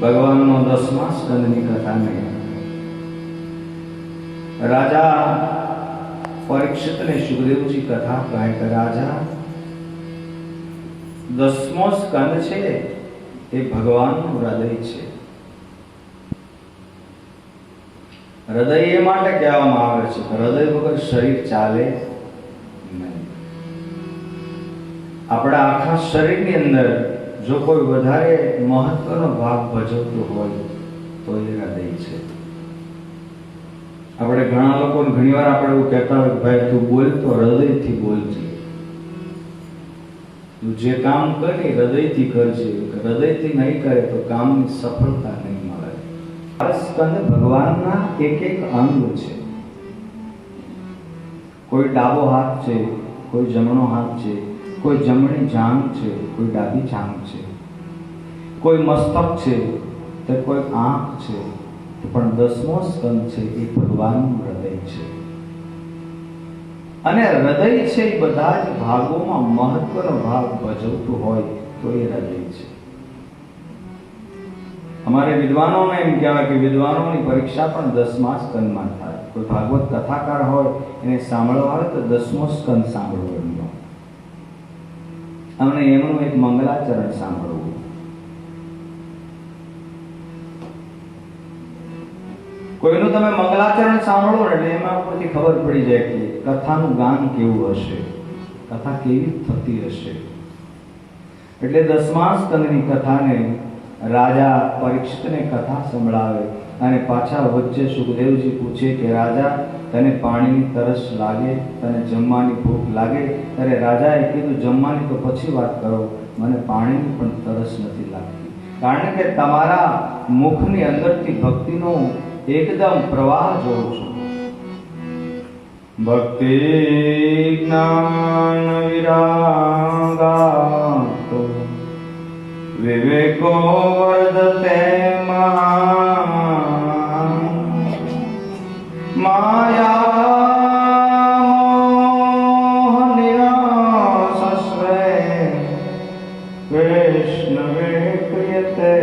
ભગવાનનો દસમા સ્કંદની કથાને રાજા પરીક્ષિતને સુખદેવજી કથા કહે કે, રાજા, દસમો સ્કંદ છે, એ ભગવાનનું હૃદય છે. હૃદય એ માટે કહેવામાં આવે છે. હૃદય વગર શરીર ચાલે નહીં. આપણા આખા શરીરની અંદર જો કોઈ વધારે મહત્વનો ભાગ ભજવતો હોય, તો એ હૃદય છે. આપણે ઘણા લોકોને ઘણીવાર આપણે એવું કહેતા હોય ભાઈ, તું બોલ તો હૃદયથી બોલજે તું જે કામ કરે હૃદયથી કરજે. હૃદયથી નહીં કરે તો કામની સફળતા નહીં મળે. સ્કંદ ભગવાનના એક એક અંગ છે. કોઈ ડાબો હાથ છે, કોઈ જમણો હાથ છે, કોઈ જમણી જાંગ છે, કોઈ ડાબી જાંગ છે. કોઈ મસ્તક છે, તો કોઈ આંખ છે, પણ દસમો સ્કંદ છે એ ભગવાનનું હૃદય છે. અને હૃદય છે એ બધા જ ભાગોમાં મહત્વનો ભાગ ભજવતું હોય તો એ હૃદય છે. અમારે વિદ્વાનોને એમ કહેવાય કે વિદ્વાનોની પરીક્ષા પણ દસમા સ્કંદમાં થાય. કોઈ ભાગવત કથાકાર હોય, એને સાંભળવા હોય તો દસમો સ્કંદ સાંભળવો એમનો અને એનું એક મંગલાચરણ સાંભળવું. કોઈનું તમે મંગલાચરણ સાંભળો એટલે એમાં ઉપરથી ખબર પડી જાય કે કથાનું ગાન કેવું હશે. કથા કેવી થતી હશે? એટલે દસમા સ્કંદની કથાને રાજા પરીક્ષિતને કથા સંભળાવે અને પાછા વચ્ચે સુખદેવજી પૂછે કે, રાજા, તને પાણીની તરસ લાગે? તને જમવાની ભૂખ લાગે? ત્યારે રાજાએ કીધું, જમવાની તો પછી વાત કરો. મને પાણીની પણ તરસ નથી લાગતી. કારણ કે તમારા મુખની અંદરથી ભક્તિનો એકદમ પ્રવાહ જોઉં છું. ભક્તિ, જ્ઞાન વિરાગાતો વર્ધતે મહાન માયા મોહ નિરાસસ્વે વૈષ્ણવે ક્રિયતે